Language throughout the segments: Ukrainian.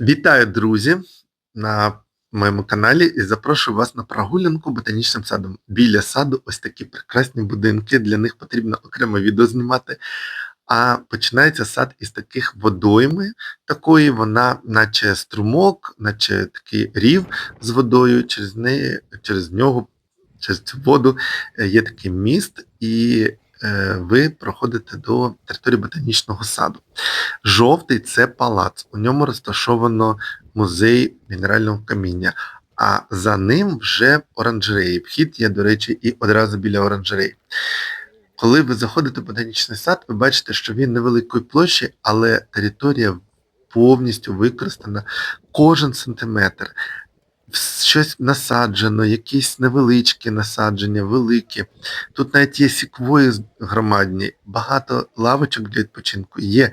Вітаю, друзі, на моєму каналі і запрошую вас на прогулянку ботанічним садом. Біля саду ось такі прекрасні будинки, для них потрібно окремо відео знімати. А починається сад із таких водойми, такої вона, наче струмок, наче такий рів з водою, через неї, через нього, через цю воду е, є такий міст, і ви проходите до території ботанічного саду. Жовтий це палац. У ньому розташовано музей мінерального каміння, а за ним вже оранжереї. Вхід є, до речі, і одразу біля оранжереї. Коли ви заходите в ботанічний сад, ви бачите, що він невеликої площі, але територія повністю використана кожен сантиметр. Щось насаджено, якісь невеличкі насадження, великі. Тут навіть є сіквої громадні, багато лавочок для відпочинку. Є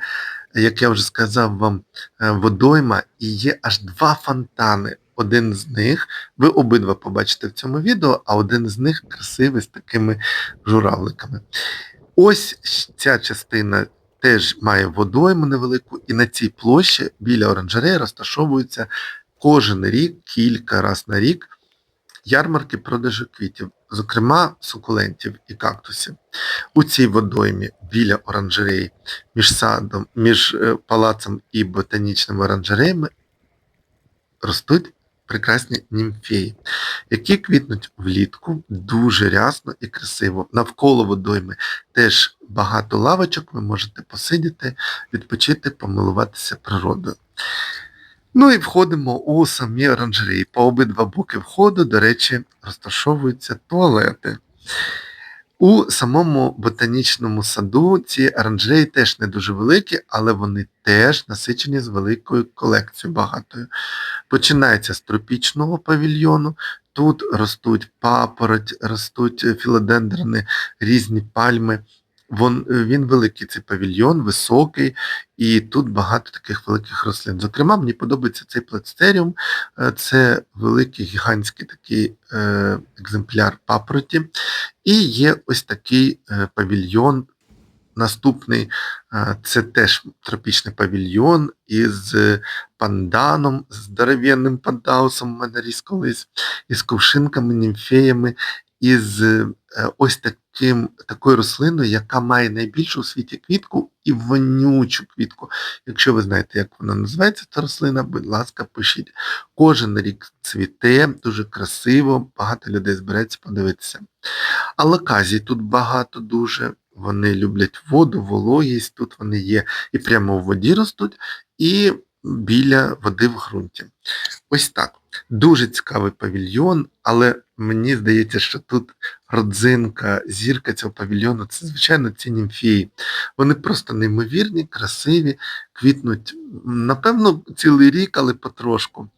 як я вже сказав вам, е, водойма і є аж два фонтани. Один з них, ви обидва побачите в цьому відео, а один з них красивий з такими журавликами. Ось ця частина теж має водойму невелику, і на цій площі біля оранжереї розташовуються кожен рік, кілька разів на рік ярмарки продажу квітів, зокрема сукулентів і кактусів. У цій водоймі біля оранжереї між садом, між е, палацом і ботанічними оранжереями ростуть прекрасні німфеї, які квітнуть влітку дуже рясно і красиво. Навколо водойми теж багато лавочок, ви можете посидіти, відпочити, помилуватися природою. Ну і входимо у самі оранжереї. По обидва боки входу, до речі, розташовуються туалети. У самому ботанічному саду ці оранжереї теж не дуже великі, але вони теж насичені з великою колекцією багатою. Починається з тропічного павільйону. Тут ростуть папороть, ростуть філодендрони, різні пальми. Вон, е, Він великий цей павільйон, високий, і тут багато таких великих рослин. Зокрема, мені подобається цей плацтеріум, е, це великий гігантський такий е, екземпляр папороті. І є ось такий павільйон. Наступний це теж тропічний павільйон із панданом, з здоровенним пандаусом у мене ріс колись, із кувшинками, німфеями, із ось таким, такою рослиною, яка має найбільшу у світі квітку і вонючу квітку. Якщо ви знаєте, як вона називається, ця рослина, будь ласка, пишіть. Кожен рік цвіте, дуже красиво, багато людей збереться подивитися. А тут багато дуже. Вони люблять воду, вологість, тут вони є і прямо в воді ростуть, і біля води в ґрунті. Ось так. Дуже цікавий павільйон, але мені здається, що тут родзинка, зірка цього павільйону це, звичайно, ці німфії. Вони просто неймовірні, красиві, квітнуть, напевно, цілий рік, але потрошку.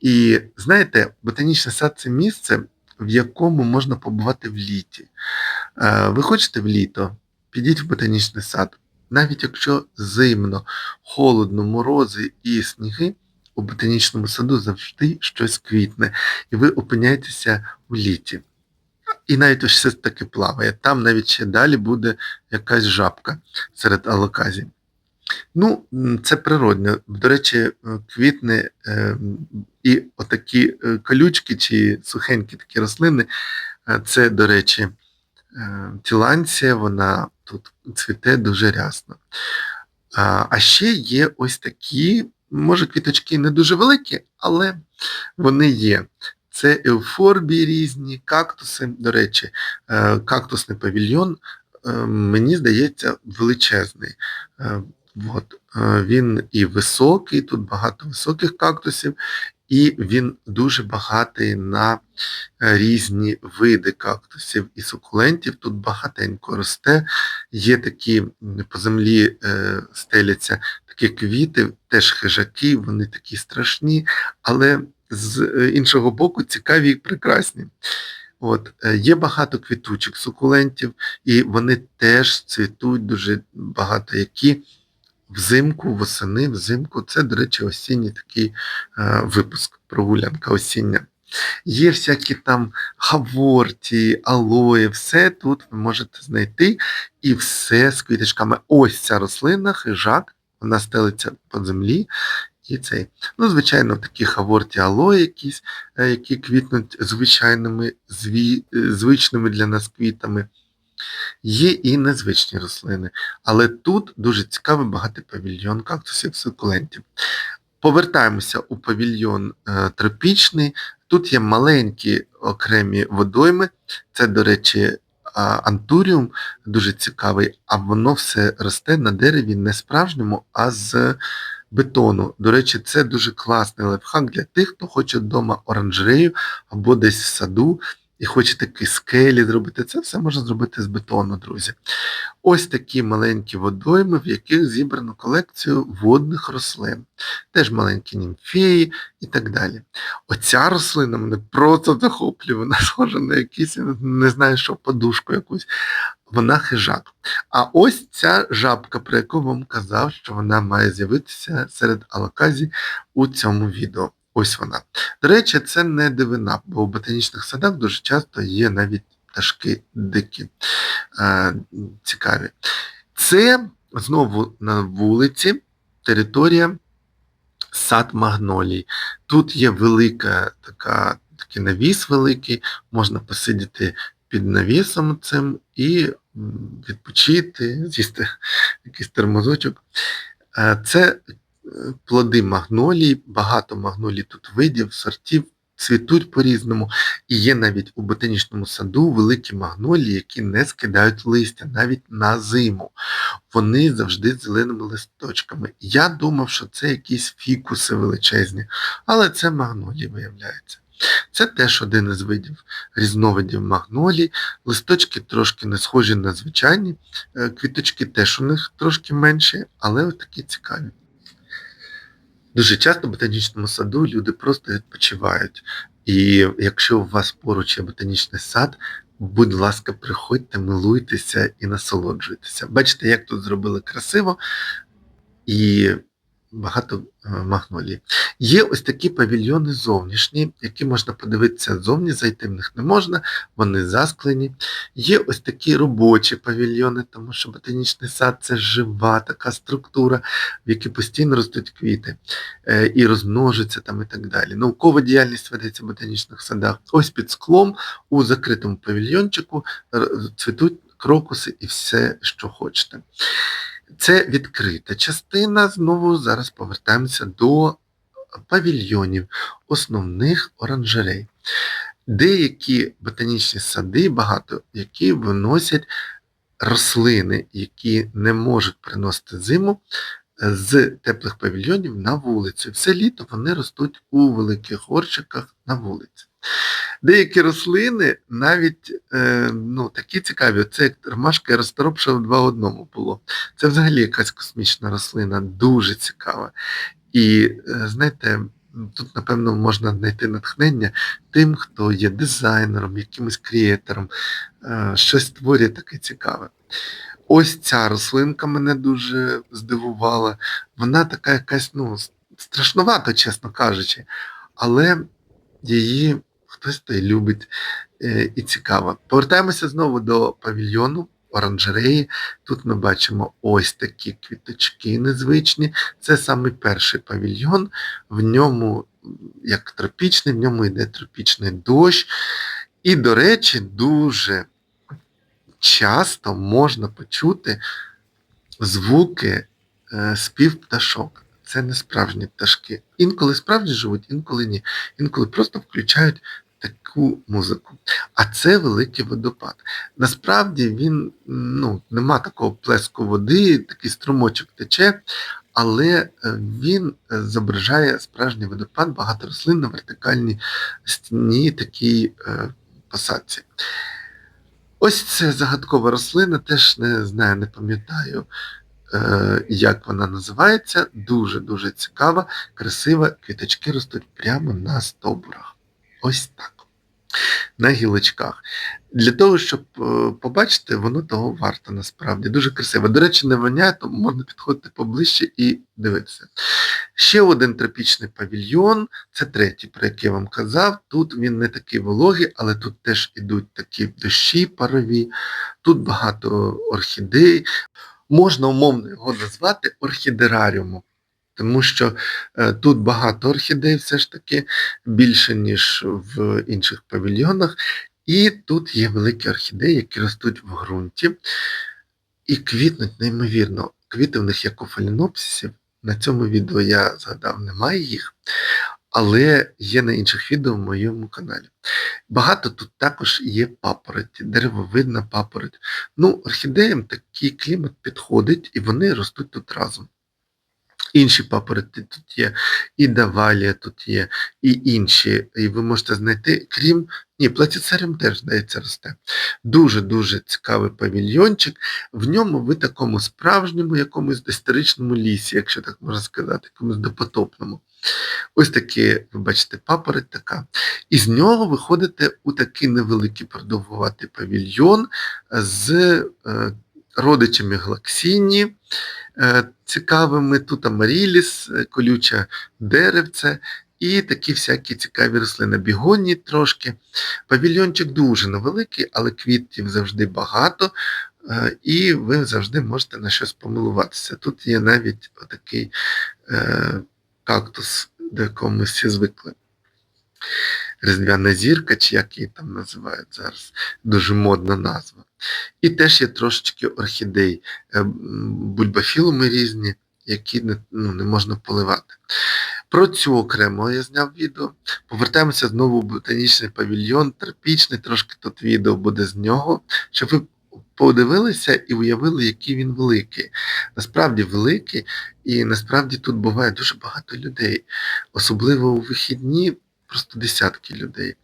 І знаєте, ботанічний сад це місце, в якому можна побувати в літі. Е, ви хочете в літо? Підіть в ботанічний сад. Навіть якщо зимно, холодно, морози і сніги, у ботанічному саду завжди щось квітне, і ви опиняєтеся в літі. І навіть все таки плаває. Там навіть ще далі буде якась жабка серед алоказій. Ну, це природне. До речі, квітне е, і отакі е, колючки чи сухенькі такі рослини. Е, це, до речі, тіланція, вона тут цвіте дуже рясно. А ще є ось такі Може, квіточки не дуже великі, але вони є. Це еуфорбії різні, кактуси. До речі, е, кактусний павільйон, е, мені здається, величезний. Е, от. Він і високий, тут багато високих кактусів, і він дуже багатий на різні види кактусів і сукулентів. Тут багатенько росте. Є такі по землі стеляться такі квіти, теж хижаки, вони такі страшні, але з е, іншого боку цікаві і прекрасні. От, е, Є багато квітучих сукулентів, і вони теж цвітуть дуже багато які взимку, восени, взимку. Це, до речі, осінній такий е, випуск, прогулянка осіння. Є всякі там хаворті, алої, все тут ви можете знайти і все з квіточками. Ось ця рослина, хижак, вона стелиться по землі, і цей. Ну, звичайно, такі хаворті алої якісь, е, які квітнуть звичайними, зві, е, звичними для нас квітами. Є і незвичні рослини, але тут дуже цікавий багатий павільйон кактусів сукулентів. Повертаємося у павільйон е, тропічний. Тут є маленькі окремі водойми. Це, до речі, антуріум дуже цікавий, а воно все росте на дереві не справжньому, а з бетону. До речі, це дуже класний лайфхак для тих, хто хоче вдома оранжерею або десь в саду і хоче такі скелі зробити. Це все можна зробити з бетону, друзі. Ось такі маленькі водойми, в яких зібрано колекцію водних рослин. Теж маленькі німфеї і так далі. Оця рослина мене просто захоплює, вона схожа на якісь, не знаю, що подушку якусь. Вона хижак. А ось ця жабка, про яку вам казав, що вона має з'явитися серед алаказій у цьому відео. Ось вона. До речі, це не дивина, бо в ботанічних садах дуже часто є навіть пташки дикі, е, цікаві. Це знову на вулиці територія сад магнолій. Тут є велика така, такий навіс великий, можна посидіти під навісом цим і відпочити, з'їсти якийсь термозочок. Е, Це плоди магнолій, багато магнолій тут видів, сортів, цвітуть по-різному. І є навіть у ботанічному саду великі магнолії, які не скидають листя навіть на зиму. Вони завжди з зеленими листочками. Я думав, що це якісь фікуси величезні, але це магнолії виявляється. Це теж один із видів різновидів магнолій. Листочки трошки не схожі на звичайні, е, квіточки теж у них трошки менші, але такі цікаві. Дуже часто в ботанічному саду люди просто відпочивають. І якщо у вас поруч є ботанічний сад, будь ласка, приходьте, милуйтеся і насолоджуйтеся. Бачите, як тут зробили красиво і багато е, магнолій. Є ось такі павільйони зовнішні, які можна подивитися ззовні, зайти в них не можна, вони засклені. Є ось такі робочі павільйони, тому що ботанічний сад це жива така структура, в якій постійно ростуть квіти е, і розмножуються там і так далі. Наукова діяльність ведеться в ботанічних садах. Ось під склом у закритому павільйончику цвітуть крокуси і все, що хочете. Це відкрита частина. Знову зараз повертаємося до павільйонів, основних оранжерей. Деякі ботанічні сади, багато які виносять рослини, які не можуть приносити зиму е, з теплих павільйонів на вулицю. Все літо вони ростуть у великих горщиках на вулиці. Деякі рослини навіть е, ну, такі цікаві. Це як ромашка в два в одному було. Це взагалі якась космічна рослина, дуже цікава. І е, знаєте, тут, напевно, можна знайти натхнення тим, хто є дизайнером, якимось креатором, е, щось створює таке цікаве. Ось ця рослинка мене дуже здивувала. Вона така якась, ну, страшнувата, чесно кажучи, але її хтось то любить е, і цікаво. Повертаємося знову до павільйону. Оранжереї. Тут ми бачимо ось такі квіточки незвичні. Це саме перший павільйон. В ньому, як тропічний, в ньому йде тропічний дощ. І, до речі, дуже часто можна почути звуки е, спів пташок. Це не справжні пташки. Інколи справді живуть, інколи ні. Інколи просто включають таку музику. А це великий водопад. Насправді він ну, нема такого плеску води, такий струмочок тече, але е, він е, зображає справжній водопад, багато рослин на вертикальній стіні такій е, посадці. Ось це загадкова рослина, теж не знаю, не пам'ятаю, е, як вона називається. Дуже-дуже цікава, красива, квіточки ростуть прямо на стовбурах. Ось так. На гілочках. Для того, щоб е, побачити, воно того варто насправді. Дуже красиво. До речі, не воняє, тому можна підходити поближче і дивитися. Ще один тропічний павільйон, це третій, про який я вам казав. Тут він не такий вологий, але тут теж ідуть такі дощі парові, тут багато орхідей. Можна умовно його назвати орхідераріумом, тому що е, тут багато орхідей все ж таки, більше, ніж в інших павільйонах. І тут є великі орхідеї, які ростуть в ґрунті і квітнуть неймовірно. Квіти в них як у фалінопсисів. На цьому відео я згадав, немає їх, але є на інших відео в моєму каналі. Багато тут також є папороті, деревовидна папороть. Ну, орхідеям такий клімат підходить, і вони ростуть тут разом. Інші папороті тут є, і давалія тут є, і інші. І ви можете знайти, крім. Ні, платіцеріум теж, здається, росте. Дуже-дуже цікавий павільйончик. В ньому ви такому справжньому якомусь історичному лісі, якщо так можна сказати, якомусь допотопному. Ось такі, ви бачите, папороть така. І з нього виходите у такий невеликий продовгуватий павільйон з е, родичами глаксіні, е, цікавими, тут амаріліс, е, колюче деревце і такі всякі цікаві рослини. Бігонні трошки. Павільйончик дуже невеликий, але квітів завжди багато, е, і ви завжди можете на щось помилуватися. Тут є навіть отакий кактус, до якого ми всі звикли. Різдвяна зірка, чи як її там називають зараз, дуже модна назва. І теж є трошечки орхідей, е, бульбафілуми різні, які не, ну, не можна поливати. Про цю окремо я зняв відео. Повертаємося знову в ботанічний павільйон, тропічний, трошки тут відео буде з нього, щоб ви подивилися і уявили, який він великий. Насправді великий, і насправді тут буває дуже багато людей, особливо у вихідні. Просто десятки людей.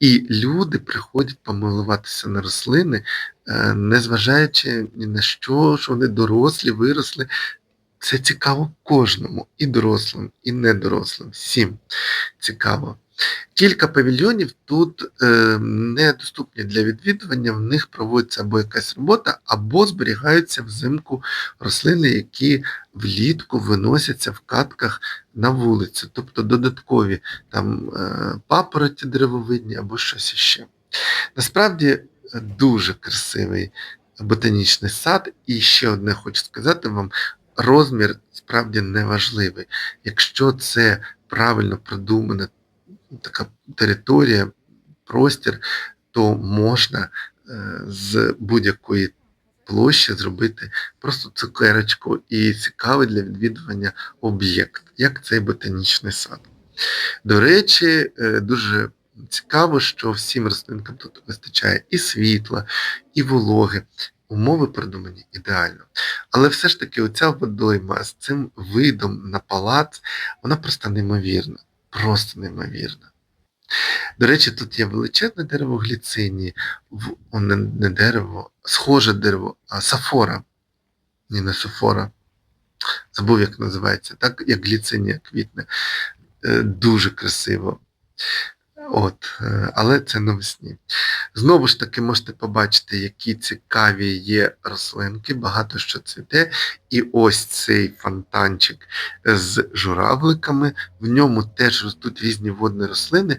І люди приходять помилуватися на рослини, е, незважаючи ні на що, що вони дорослі, виросли. Це цікаво кожному, і дорослим, і недорослим. Всім цікаво. Кілька павільйонів тут е, недоступні для відвідування, в них проводиться або якась робота, або зберігаються взимку рослини, які влітку виносяться в катках на вулицю, тобто додаткові там е, папороті деревовидні або щось іще. Насправді е, дуже красивий ботанічний сад, і ще одне хочу сказати вам: розмір справді неважливий. Якщо це правильно продумана така територія, простір, то можна е, з будь-якої площі зробити просто цукерочку і цікавий для відвідування об'єкт, як цей ботанічний сад. До речі, е, дуже цікаво, що всім рослинкам тут вистачає і світла, і вологи. Умови придумані ідеально. Але все ж таки оця водойма з цим видом на палац, вона просто неймовірна. Просто неймовірна. До речі, тут є величезне дерево гліцині, не, не дерево, схоже дерево, а сафора. Ні, не сафора. Забув, як називається, так, як гліцинія квітне. Е, дуже красиво. От, е, Але це навесні. Знову ж таки, можете побачити, які цікаві є рослинки, багато що цвіте. І ось цей фонтанчик з журавликами, в ньому теж ростуть різні водні рослини,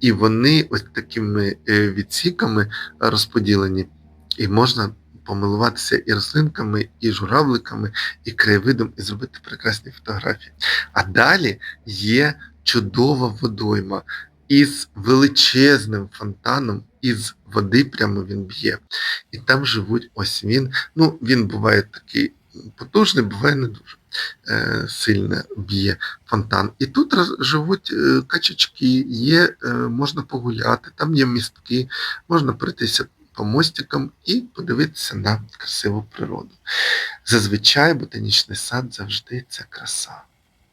і вони ось такими е, відсіками розподілені. І можна помилуватися і рослинками, і журавликами, і краєвидом, і зробити прекрасні фотографії. А далі є чудова водойма із величезним фонтаном, із води прямо він б'є. І там живуть ось він. Ну, він буває такий потужний, буває не дуже е, сильно б'є фонтан. І тут живуть е, качачки, є, е, можна погуляти, там є містки, можна пройтися по мостикам і подивитися на красиву природу. Зазвичай ботанічний сад завжди це краса.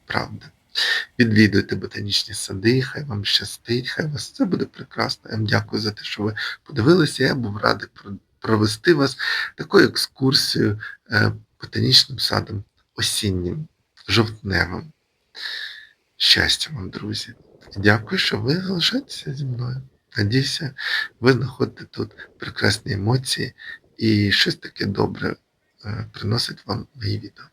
Правда. Відвідуйте ботанічні сади, хай вам щастить, хай вас це буде прекрасно. Я вам дякую за те, що ви подивилися. Я був радий провести вас такою екскурсією е, ботанічним садом осіннім, жовтневим. Щастя вам, друзі. Дякую, що ви залишаєтеся зі мною. Надіюся, ви знаходите тут прекрасні емоції і щось таке добре е, приносить вам мої відео.